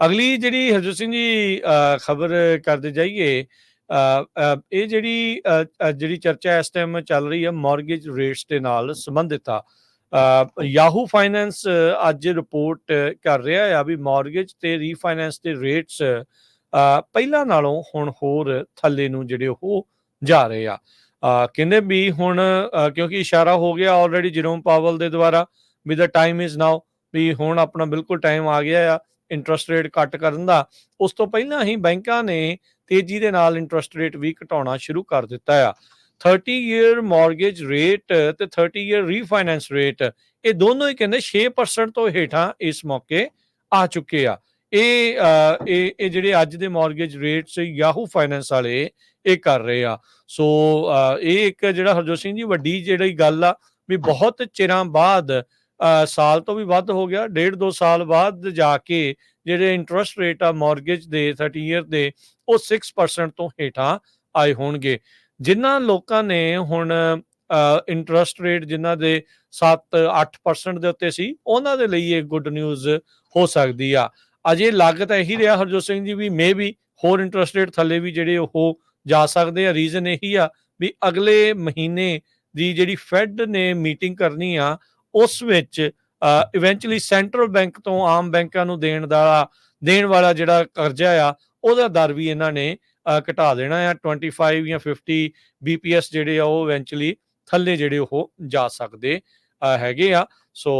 ਅਗਲੀ ਜਿਹੜੀ ਹਰਜੋਤ ਸਿੰਘ ਜੀ ਖਬਰ ਕਰਦੇ ਜਾਈਏ ਇਹ ਜਿਹੜੀ ਜਿਹੜੀ ਚਰਚਾ ਇਸ ਟਾਈਮ ਚੱਲ ਰਹੀ ਹੈ ਮਾਰਗੇਜ ਰੇਟਸ ਦੇ ਨਾਲ ਸੰਬੰਧਿਤ ਆ। ਯਾਹੂ ਫਾਈਨੈਂਸ ਅੱਜ ਰਿਪੋਰਟ ਕਰ ਰਿਹਾ ਆ ਵੀ ਮਾਰਗੇਜ ਤੇ ਰੀਫਾਈਨੈਂਸ ਦੇ ਰੇਟਸ ਪਹਿਲਾਂ ਨਾਲੋਂ ਹੁਣ ਹੋਰ ਥੱਲੇ ਨੂੰ ਜਿਹੜੇ ਉਹ ਜਾ ਰਹੇ ਆ। ਕਹਿੰਦੇ ਵੀ ਹੁਣ ਕਿਉਂਕਿ ਇਸ਼ਾਰਾ ਹੋ ਗਿਆ ਆਲਰੇਡੀ ਜਰੋਮ ਪਾਵਲ ਦੇ ਦੁਆਰਾ ਵੀ ਦਾ ਟਾਈਮ ਇਜ਼ ਨਾਓ ਵੀ ਹੁਣ ਆਪਣਾ ਬਿਲਕੁਲ ਟਾਈਮ ਆ ਗਿਆ ਆ। ਇੰਟਰਸਟ ਰੇਟ ਕੱਟ ਕਰਨ ਦਾ, ਉਸ ਤੋਂ ਪਹਿਲਾਂ ਹੀ ਬੈਂਕਾਂ ਨੇ ਤੇਜ਼ੀ ਦੇ ਨਾਲ ਇੰਟਰਸਟ ਰੇਟ ਵੀ ਘਟਾਉਣਾ ਸ਼ੁਰੂ ਕਰ ਦਿੱਤਾ ਆ। 30 ਈਅਰ ਮਾਰਗੇਜ ਰੇਟ ਤੇ 30 ਈਅਰ ਰੀਫਾਈਨੈਂਸ ਰੇਟ ਇਹ ਦੋਨੋਂ ਹੀ ਕਹਿੰਦੇ 6% ਤੋਂ ਹੇਠਾਂ ਇਸ ਮੌਕੇ ਆ ਚੁੱਕੇ ਆ। ਇਹ ਇਹ ਇਹ ਜਿਹੜੇ ਅੱਜ ਦੇ ਮਾਰਗੇਜ ਰੇਟਸ ਯਾਹੂ ਫਾਈਨੈਂਸ ਵਾਲੇ ਇਹ ਕਰ ਰਹੇ ਆ। ਸੋ ਇਹ ਇੱਕ ਜਿਹੜਾ ਹਰਜੋਤ ਸਿੰਘ ਜੀ ਵੱਡੀ ਜਿਹੜੀ ਗੱਲ ਆ, ਵੀ ਬਹੁਤ ਚਿਰਾਂ ਬਾਅਦ ਸਾਲ ਤੋਂ ਵੀ ਵੱਧ ਹੋ ਗਿਆ। ਡੇਢ ਦੋ ਸਾਲ ਬਾਅਦ ਜਾ ਕੇ ਜਿਹੜੇ ਇੰਟਰਸਟ ਰੇਟ ਆ ਮਾਰਗੇਜ ਦੇ 30 ਈਅਰ ਦੇ, ਉਹ 6% ਤੋਂ ਹੇਠਾਂ ਆਏ ਹੋਣਗੇ। ਜਿਨ੍ਹਾਂ ਲੋਕਾਂ ਨੇ ਹੁਣ ਇੰਟਰਸਟ ਰੇਟ ਜਿਨ੍ਹਾਂ ਦੇ 7-8% ਦੇ ਉੱਤੇ ਸੀ, ਉਹਨਾਂ ਦੇ ਲਈ ਇਹ ਗੁੱਡ ਨਿਊਜ਼ ਹੋ ਸਕਦੀ ਆ। ਅਜੇ ਲੱਗ ਤਾਂ ਇਹੀ ਰਿਹਾ ਹਰਜੋਤ ਸਿੰਘ ਜੀ ਵੀ ਮੇਬੀ ਹੋਰ ਇੰਟਰਸਟ ਰੇਟ ਥੱਲੇ ਵੀ ਜਿਹੜੇ ਉਹ ਜਾ ਸਕਦੇ ਆ। ਰੀਜ਼ਨ ਇਹੀ ਆ ਵੀ ਅਗਲੇ ਮਹੀਨੇ ਦੀ ਜਿਹੜੀ ਫੈਡ ਨੇ ਮੀਟਿੰਗ ਕਰਨੀ ਆ ਉਸ ਵਿੱਚ ਇਵੈਂਚੁਅਲੀ ਸੈਂਟਰਲ ਬੈਂਕ ਤੋਂ ਆਮ ਬੈਂਕਾਂ ਨੂੰ ਦੇਣ ਦਾ ਦੇਣ ਵਾਲਾ ਜਿਹੜਾ ਕਰਜ਼ਾ ਆ ਉਹਦਾ ਦਰ ਵੀ ਇਹਨਾਂ ਨੇ ਘਟਾ ਦੇਣਾ ਆ 25 ਜਾਂ 50 ਬੀਪੀਐਸ ਜਿਹੜੇ ਆ ਉਹ ਇਵੈਂਚੁਅਲੀ ਥੱਲੇ ਜਿਹੜੇ ਉਹ ਜਾ ਸਕਦੇ ਹੈਗੇ ਆ। ਸੋ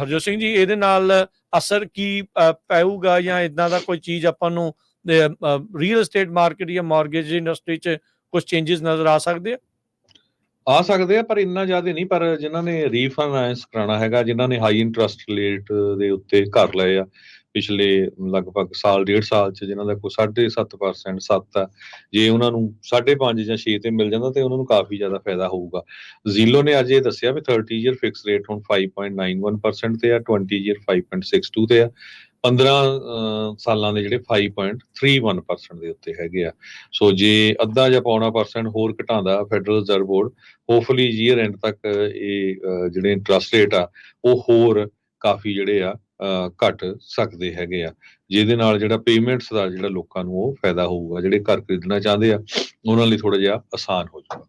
ਹਰਜੋਤ ਸਿੰਘ ਜੀ ਇਹਦੇ ਨਾਲ ਅਸਰ ਕੀ ਅ, ਪਊਗਾ ਜਾਂ ਇਦਾਂ ਦਾ ਕੋਈ ਚੀਜ਼ ਆਪਾਂ ਨੂੰ ਰੀਅਲ ਏਸਟੇਟ ਮਾਰਕੀਟ ਜਾਂ ਮਾਰਗੇਜ ਇੰਡਸਟਰੀ 'ਚ ਕੁਝ ਚੇਂजेस ਨਜ਼ਰ ਆ ਸਕਦੇ ਆ? ਆ ਸਕਦੇ ਆ, ਪਰ ਇੰਨਾ ਜ਼ਿਆਦਾ ਨਹੀਂ, ਪਰ ਜਿਨ੍ਹਾਂ ਨੇ ਰੀਫਾਈਨਾਂਸ ਕਰਾਣਾ ਹੈਗਾ, ਜਿਨ੍ਹਾਂ ਨੇ ਹਾਈ ਇੰਟਰਸਟ ਰੇਟ ਦੇ ਉੱਤੇ ਘਰ ਲਏ ਆ, ਪਿਛਲੇ ਲਗਭਗ ਸਾਲ, ਡੇਢ ਸਾਲ ਚ ਜਿਨ੍ਹਾਂ ਦਾ ਕੋਈ 7.5% 7 ਆ, ਜੇ ਉਹਨਾਂ ਨੂੰ 5.5 ਜਾਂ 6 ਤੇ ਮਿਲ ਜਾਂਦਾ, ਤੇ ਉਹਨਾਂ ਨੂੰ ਕਾਫੀ ਜ਼ਿਆਦਾ ਫਾਇਦਾ ਹੋਊਗਾ। ਜ਼ੀਲੋ ਨੇ ਅੱਜ ਇਹ ਦੱਸਿਆ ਵੀ 30 ਈਅਰ ਫਿਕਸ ਰੇਟ ਹੁਣ 5.91% ਤੇ ਆ 20 ਈਅਰ 5.62 ਤੇ ਆ। 15 ਸਾਲਾਂ ਦੇ ਜਿਹੜੇ 5.31% ਦੇ ਉੱਤੇ ਹੈਗੇ ਆ। ਸੋ ਜੇ ਅੱਧਾ ਜਾਂ ਪੌਣਾ ਪਰਸੈਂਟ ਹੋਰ ਘਟਾਉਂਦਾ federal reserve board hopefully year end ਤੱਕ ਇਹ ਜਿਹੜੇ ਇੰਟਰਸਟ ਰੇਟ ਆ ਉਹ ਹੋਰ ਕਾਫੀ ਜਿਹੜੇ ਆ ਅਹ, ਘਟ ਸਕਦੇ ਹੈਗੇ ਆ। ਜਿਹਦੇ ਨਾਲ ਜਿਹੜਾ ਪੇਮੈਂਟਸ ਦਾ ਜਿਹੜਾ ਲੋਕਾਂ ਨੂੰ ਉਹ ਫਾਇਦਾ ਹੋਊਗਾ ਜਿਹੜੇ ਘਰ ਖਰੀਦਣਾ ਚਾਹੁੰਦੇ ਆ ਉਹਨਾਂ ਲਈ ਥੋੜਾ ਜਿਹਾ ਆਸਾਨ ਹੋ ਜਾਊਗਾ।